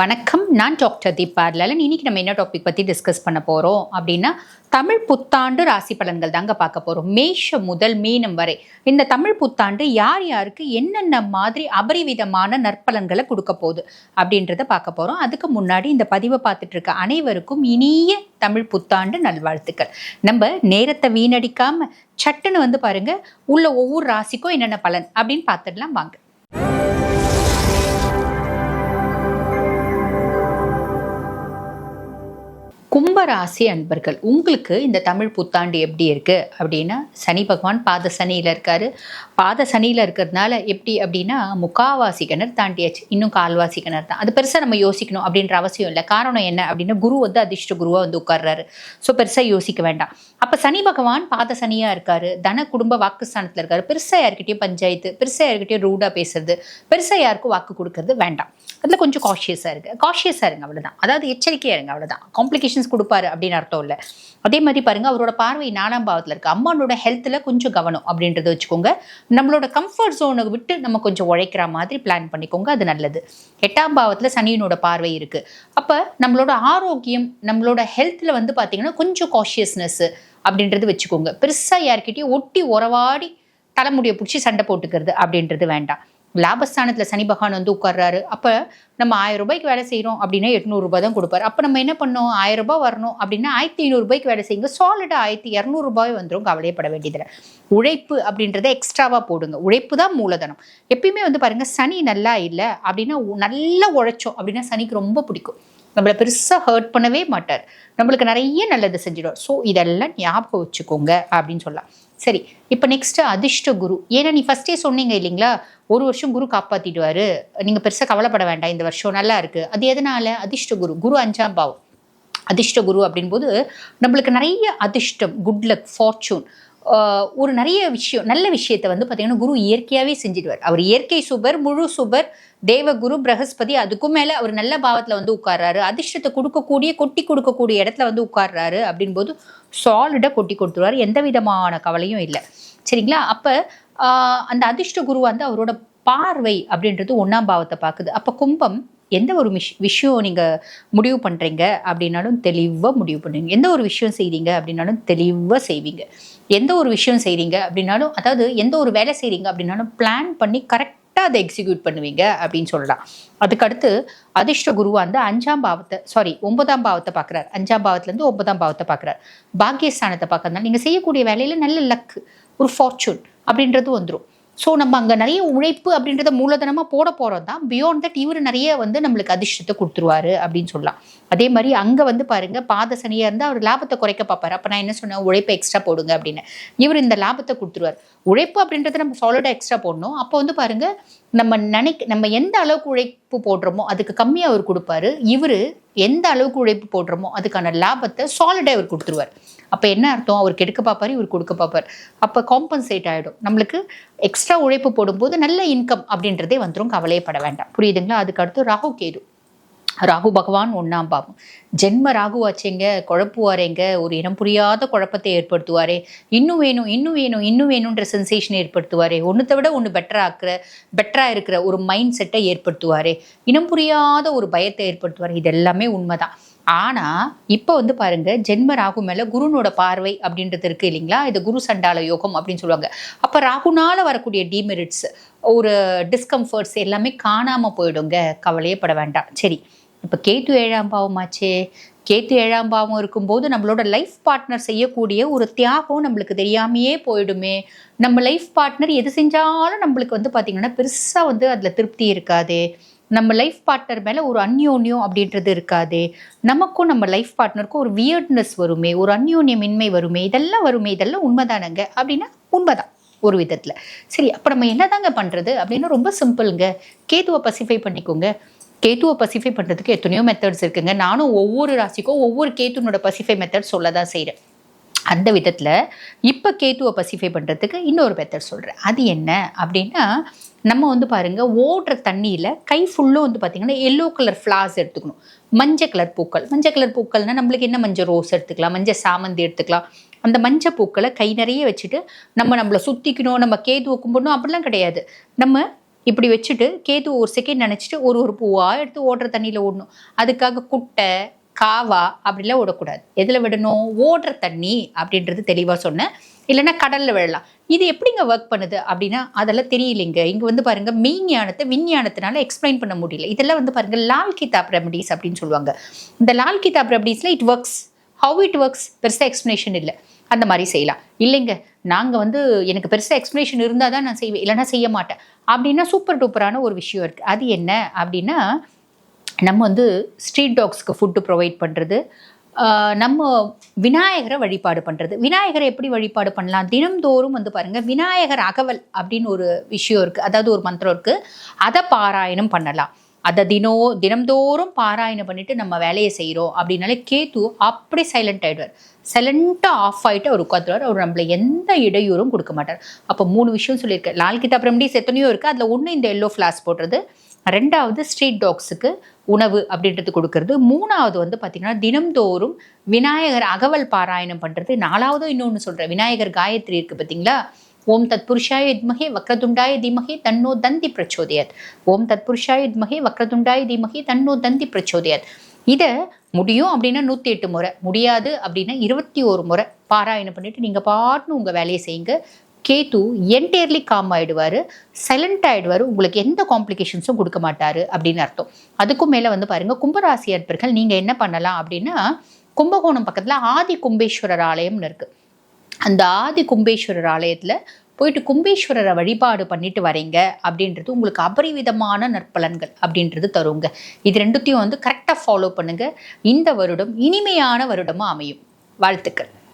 வணக்கம். நான் டாக்டர் தீபா லலன். இன்னைக்கு நம்ம என்ன டாபிக் பற்றி டிஸ்கஸ் பண்ண போகிறோம் அப்படின்னா தமிழ் புத்தாண்டு ராசி பலன்கள் தாங்க பார்க்க போகிறோம் மேஷம் முதல் மீனம் வரை. இந்த தமிழ் புத்தாண்டு யார் யாருக்கு என்னென்ன மாதிரி அபரிவிதமான நற்பலன்களை கொடுக்க போகுது அப்படின்றத பார்க்க போகிறோம் அதுக்கு முன்னாடி இந்த பதிவை பார்த்துட்டு இருக்க அனைவருக்கும் இனிய தமிழ் புத்தாண்டு நல்வாழ்த்துக்கள். நம்ம நேரத்தை வீணடிக்காமல் சட்டுன்னு வந்து பாருங்கள் உள்ள ஒவ்வொரு ராசிக்கும் என்னென்ன பலன் அப்படின்னு பார்த்துடலாம் வாங்க. கும்பராசி அன்பர்கள் உங்களுக்கு இந்த தமிழ் புத்தாண்டு எப்படி இருக்கு? அப்படின்னா சனி பகவான் பாத சனியில் இருக்காரு. பாத சனியில் இருக்கிறதுனால எப்படி அப்படின்னா முக்காவாசி கிணறு தாண்டியாச்சு. இன்னும் கால்வாசி கிணறு தான். அது பெருசாக நம்ம யோசிக்கணும் அப்படின்ற அவசியம் இல்லை. காரணம் என்ன அப்படின்னா குரு வந்து அதிர்ஷ்ட குருவாக வந்து உட்கார்றாரு. ஸோ பெருசாக யோசிக்க வேண்டாம். அப்போ சனி பகவான் பாத சனியாக இருக்காரு. தன குடும்ப வாக்குஸ்தானத்தில் இருக்காரு. பெருசாக யார்கிட்டயும் பஞ்சாயத்து பெருசாக யார்கிட்டயும் ரூடாக பேசுறது பெருசாக யாருக்கும் வாக்கு கொடுக்கறது வேண்டாம். அதில் கொஞ்சம் காஷியஸாக இருக்கு காஷியஸாக இருங்க அவ்வளோதான் அதாவது எச்சரிக்கையாக இருங்க அவ்வளோதான் காம்ப்ளிகேஷன் காம்ப்ளிகேஷன்ஸ் கொடுப்பாரு அப்படின்னு அர்த்தம் இல்லை. அதே மாதிரி பாருங்க அவரோட பார்வை நாலாம் பாவத்தில் இருக்கு. அம்மானோட ஹெல்த்தில் கொஞ்சம் கவனம் அப்படின்றத வச்சுக்கோங்க. நம்மளோட கம்ஃபர்ட் ஜோனை விட்டு நம்ம கொஞ்சம் உழைக்கிற மாதிரி பிளான் பண்ணிக்கோங்க அது நல்லது. எட்டாம் பாவத்தில் சனியனோட பார்வை இருக்கு. அப்போ நம்மளோட ஆரோக்கியம் நம்மளோட ஹெல்த்தில் வந்து பார்த்தீங்கன்னா கொஞ்சம் காஷியஸ்னஸ் அப்படின்றது வச்சுக்கோங்க. பெருசாக யார்கிட்டயும் ஒட்டி உறவாடி தலைமுடியை பிடிச்சி சண்டை போட்டுக்கிறது அப்படின்றது வேண்டாம். லாபஸ்தானத்தில் சனி பகவான் வந்து உட்கார்றாரு. அப்போ நம்ம ஆயிரம் ரூபாய்க்கு வேலை செய்கிறோம் அப்படின்னா எட்நூறுபா தான் கொடுப்பாரு. அப்போ நம்ம என்ன பண்ணோம் ஆயிரம் ரூபாய் வரணும் அப்படின்னா ஆயிரத்தி ஐநூறுரூபாய்க்கு வேலை செய்யுங்க. சாலிடாக ஆயிரத்தி இரநூறுபாய் வந்துடும் கவலையப்பட வேண்டியதில்லை. உழைப்பு அப்படின்றத எக்ஸ்ட்ராவாக போடுங்க. உழைப்பு தான் மூலதனம். எப்பயுமே வந்து பாருங்கள் சனி நல்லா இல்லை அப்படின்னா நல்லா உழைச்சோம் அப்படின்னா சனிக்கு ரொம்ப பிடிக்கும். நம்மளை பெருசாக ஹர்ட் பண்ணவே மாட்டார். நம்மளுக்கு நிறைய நல்லது செஞ்சிடும் ஸோ இதெல்லாம் ஞாபகம் வச்சுக்கோங்க அப்படின்னு சொல்லலாம். சரி இப்போ நெக்ஸ்ட் அதிர்ஷ்ட குரு. ஏன்னா நீ ஃபர்ஸ்டே சொன்னீங்க இல்லைங்களா? ஒரு வருஷம் குரு காப்பாத்திடுவாரு. நீங்க பெருசா கவலைப்பட வேண்டாம் இந்த வருஷம். நல்லா இருக்கு. அது எதனால? அதிர்ஷ்ட குரு. குரு அஞ்சாம் பாவம். அதிர்ஷ்ட குரு அப்படின்போது நம்மளுக்கு நிறைய அதிர்ஷ்டம். குட் லக் ஃபார்ச்சூன் ஒரு நிறைய விஷயம் நல்ல விஷயத்தை வந்து பார்த்திங்கன்னா குரு இயற்கையாகவே செஞ்சிடுவார். அவர் இயற்கை சுபர் முழு சுபர் தேவகுரு பிரகஸ்பதி அதுக்கும் மேலே அவர் நல்ல பாவத்தில் வந்து உட்கார்றாரு. அதிர்ஷ்டத்தை கொடுக்கக்கூடிய கொட்டி கொடுக்கக்கூடிய இடத்துல வந்து உட்கார்றாரு அப்படின்போது சாலிடாக கொட்டி கொடுத்துருவாரு. எந்த விதமான கவலையும் இல்லை. சரிங்களா? அப்போ அந்த அதிர்ஷ்ட குரு வந்து அவரோட பார்வை அப்படின்றது ஒன்றாம் பாவத்தை பார்க்குது. அப்போ கும்பம் எந்த ஒரு விஷ் விஷயம் நீங்கள் முடிவு பண்ணுறீங்க அப்படின்னாலும் தெளிவாக முடிவு பண்ணுவீங்க. எந்த ஒரு விஷயம் செய்கிறீங்க அப்படின்னாலும் தெளிவாக செய்வீங்க. எந்த ஒரு விஷயம் செய்கிறீங்க அப்படின்னாலும் அதாவது எந்த ஒரு வேலை செய்கிறீங்க அப்படின்னாலும் பிளான் பண்ணி கரெக்டாக அதை எக்ஸிக்யூட் பண்ணுவீங்க அப்படின்னு சொல்லலாம். அதுக்கடுத்து அதிர்ஷ்ட குரு வந்து அஞ்சாம் பாவத்தை சாரி ஒன்பதாம் பாவத்தை பார்க்குறாரு. அஞ்சாம் பாவத்துலேருந்து ஒன்பதாம் பாவத்தை பார்க்குறாரு. பாக்கியஸ்தானத்தை பார்க்கறதுனால நீங்கள் செய்யக்கூடிய வேலையில் நல்ல லக்கு ஒரு ஃபார்ச்சூன் அப்படின்றது வந்துடும் ஸோ நம்ம அங்கே நிறைய உழைப்பு அப்படின்றத மூலதனமாக போட போகிறோம் தான் பியாண்ட் தட் இவர் நிறைய வந்து நம்மளுக்கு அதிர்ஷ்டத்தை கொடுத்துருவாரு அப்படின்னு சொல்லலாம். அதே மாதிரி அங்கே வந்து பாருங்க பாத சனியாக இருந்தால் அவர் லாபத்தை குறைக்க பார்ப்பார். அப்போ நான் என்ன சொன்னேன்? உழைப்பை எக்ஸ்ட்ரா போடுங்க அப்படின்னு. இவர் இந்த லாபத்தை கொடுத்துருவார். உழைப்பு அப்படின்றத நம்ம சாலிடாக எக்ஸ்ட்ரா போடணும். அப்போ வந்து பாருங்க நம்ம நினைக்க நம்ம எந்த அளவுக்கு உழைப்பு போடுறோமோ அதுக்கு கம்மியாக அவர் கொடுப்பாரு. இவர் எந்த அளவுக்கு உழைப்பு போடுறோமோ அதுக்கான லாபத்தை சாலிடாக இவர் கொடுத்துருவார். அப்போ என்ன அர்த்தம்? அவர் கெடுக்க பார்ப்பார் இவர் கொடுக்க பார்ப்பார். அப்போ காம்பன்சேட் ஆகிடும் நம்மளுக்கு எக்ஸ்ட்ரா உழைப்பு போடும்போது நல்ல இன்கம் அப்படின்றதே வந்துடும் கவலையப்பட வேண்டாம். புரியுதுங்களா? அதுக்கு அடுத்து ராகு கேது. ராகு பகவான் ஒன்றாம் பாவம். ஜென்ம ராகுவாச்சேங்க குழப்புவாரேங்க ஒரு இனம் புரியாத குழப்பத்தை ஏற்படுத்துவாரே. இன்னும் வேணும் இன்னும் வேணும் இன்னும் வேணுன்ற சென்சேஷன் ஏற்படுத்துவாரே. ஒன்றத்தை விட ஒன்று பெட்டராக இருக்கிற பெட்டராக இருக்கிற ஒரு மைண்ட் செட்டை ஏற்படுத்துவாரே. இனம் புரியாத ஒரு பயத்தை ஏற்படுத்துவார். இது எல்லாமே உண்மைதான். ஆனால் இப்போ வந்து பாருங்க ஜென்ம ராகு மேலே குருனோட பார்வை அப்படின்றது இருக்கு இல்லைங்களா? இது குரு சண்டால யோகம் அப்படின்னு சொல்லுவாங்க. அப்போ ராகுனால வரக்கூடிய டிமெரிட்ஸ் ஒரு டிஸ்கம்ஃபர்ட்ஸ் எல்லாமே காணாமல் போயிடுங்க. கவலையே பட வேண்டாம். சரி. இப்போ கேத்து ஏழாம் பாவமாச்சே கேத்து ஏழாம் பாவம் இருக்கும்போது நம்மளோட லைஃப் பார்ட்னர் செய்யக்கூடிய ஒரு தியாகம் நம்மளுக்கு தெரியாமையே போயிடுமே. நம்ம லைஃப் பார்ட்னர் எது செஞ்சாலும் நம்மளுக்கு வந்து பார்த்திங்கன்னா பெருசாக வந்து அதில் திருப்தி இருக்காது. நம்ம லைஃப் பார்ட்னர் மேலே ஒரு அந்யோன்யம் அப்படின்றது இருக்காது. நமக்கும் நம்ம லைஃப் பார்ட்னருக்கும் ஒரு வியர்ட்னஸ் வருமே ஒரு அந்யோன்யமின்மை வருமே. இதெல்லாம் வருமே இதெல்லாம் உண்மைதானங்க? அப்படின்னா உண்மைதான் ஒரு விதத்தில். சரி அப்போ நம்ம என்னதாங்க பண்ணுறது அப்படின்னா ரொம்ப சிம்பிளுங்க கேத்துவை பசிஃபை பண்ணிக்கோங்க. கேத்துவை பசிஃபை பண்ணுறதுக்கு எத்தனையோ மெத்தட்ஸ் இருக்குங்க. நானும் ஒவ்வொரு ராசிக்கும் ஒவ்வொரு கேத்துனோட பசிஃபை மெத்தட் சொல்ல தான் செய்கிறேன் அந்த விதத்தில் இப்போ கேத்துவை பசிஃபை பண்ணுறதுக்கு இன்னொரு மெத்தட் சொல்கிறேன் அது என்ன அப்படின்னா நம்ம வந்து பாருங்கள் ஓடுற தண்ணியில் கை ஃபுல்லும் வந்து பார்த்தீங்கன்னா எல்லோ கலர் ஃப்ளார்ஸ் எடுத்துக்கணும். மஞ்சள் கலர் பூக்கள். மஞ்சள் கலர் பூக்கள்னால் நம்மளுக்கு என்ன மஞ்சள் ரோஸ் எடுத்துக்கலாம் மஞ்சள் சாமந்தி எடுத்துக்கலாம். அந்த மஞ்சள் பூக்களை கை நிறைய வச்சுட்டு நம்ம நம்மளை சுற்றிக்கணும் நம்ம கேதுவை கும்பிடணும் அப்படிலாம் கிடையாது. நம்ம இப்படி வச்சுட்டு கேது ஒரு செகண்ட் நினச்சிட்டு ஒரு ஒரு பூவாக எடுத்து ஓடுற தண்ணியில் ஓடணும். அதுக்காக குட்டை காவா அப்படிலாம் விடக்கூடாது எதில் விடணும்? ஓடுற தண்ணி அப்படின்றது தெளிவாக சொன்னேன். இல்லைன்னா கடலில் விழலாம். இது எப்படிங்க ஒர்க் பண்ணுது அப்படின்னா அதெல்லாம் தெரியலைங்க. இங்கே வந்து பாருங்கள் மெய்ஞானத்தை விஞ்ஞானத்தினால எக்ஸ்பிளைன் பண்ண முடியல. இதெல்லாம் வந்து பாருங்கள் லால் கிதாப் ரெமடிஸ் அப்படின்னு சொல்லுவாங்க. இந்த Lal Kitab ரெமடிஸில் it works how it works பெருசாக எக்ஸ்ப்ளனேஷன் இல்லை. அந்த மாதிரி செய்யலாம். இல்லைங்க நாங்கள் வந்து எனக்கு பெருசாக எக்ஸ்ப்ளனேஷன் இருந்தால் தான் நான் செய்வேன். இல்லைனா செய்ய மாட்டேன். அப்படின்னா சூப்பர் டூப்பரான ஒரு விஷயம் இருக்குது அது என்ன அப்படின்னா நம்ம வந்து ஸ்ட்ரீட் டாக்ஸ்க்கு ஃபுட்டு ப்ரொவைட் பண்ணுறது நம்ம விநாயகரை வழிபாடு பண்ணுறது விநாயகரை எப்படி வழிபாடு பண்ணலாம்? தினம்தோறும் வந்து பாருங்கள் விநாயகர் அகவல் அப்படின்னு ஒரு விஷயம் இருக்குது அதாவது ஒரு மந்திரம் இருக்குது அதை பாராயணம் பண்ணலாம். அதை தினோ தினம்தோறும் பாராயணம் பண்ணிட்டு நம்ம வேலையை செய்கிறோம் அப்படின்னாலே கேத்து அப்படி சைலண்ட் ஆகிடுவார் சைலண்ட்டாக ஆஃப் ஆகிட்டு அவர் உட்காந்துருவார் அவர் நம்மளை எந்த இடையூறும் கொடுக்க மாட்டார். அப்போ மூணு விஷயம் சொல்லியிருக்கேன். லால் கிதாப் ரெமடிஸ் எத்தனையோ இருக்குது அதில் ஒன்று இந்த எல்லோ ஃப்ளாஸ் போடுறது. ரெண்டாவது ஸ்ட்ரீட் டாக்ஸுக்கு உணவு அப்படின்றது கொடுக்கறது. மூணாவது வந்து பார்த்திங்கன்னா தினம்தோறும் விநாயகர் அகவல் பாராயணம் பண்ணுறது நாலாவது இன்னொன்று சொல்கிறேன் விநாயகர் காயத்ரி இருக்குது பார்த்தீங்களா ஓம் தத் புருஷாய இத்மகே வக்ரதுண்டாய தீமகி தன்னோ தந்தி பிரச்சோதயத். ஓம் தத் புருஷாய இத்மகே வக்ரதுண்டாய தீமகி தன்னோ தந்தி பிரச்சோதயத். இதை முடியும் அப்படின்னா நூற்றி எட்டு முறை முடியாது அப்படின்னா இருபத்தி ஒரு முறை பாராயணம் பண்ணிட்டு நீங்கள் பாட்டுன்னு உங்கள் வேலையை செய்யுங்க. கேத்து என்டையர்லி காம் ஆகிடுவார் சைலண்ட் ஆகிடுவார் உங்களுக்கு எந்த காம்ப்ளிகேஷன்ஸும் கொடுக்க மாட்டார் அப்படின்னு அர்த்தம். அதுக்கும் மேலே வந்து பாருங்கள் கும்பராசி அற்பர்கள் நீங்கள் என்ன பண்ணலாம் அப்படின்னா கும்பகோணம் பக்கத்தில் ஆதி கும்பேஸ்வரர் ஆலயம்னு இருக்குது அந்த ஆதி கும்பேஸ்வரர் ஆலயத்தில் போயிட்டு கும்பேஸ்வரரை வழிபாடு பண்ணிட்டு வரீங்க அப்படின்றது உங்களுக்கு அபரிவிதமான நற்பலன்கள் அப்படின்றது தருங்க. இது ரெண்டுத்தையும் வந்து கரெக்டாக ஃபாலோ பண்ணுங்கள் இந்த வருடம் இனிமையான வருடமாக அமையும். வாழ்த்துக்கள்.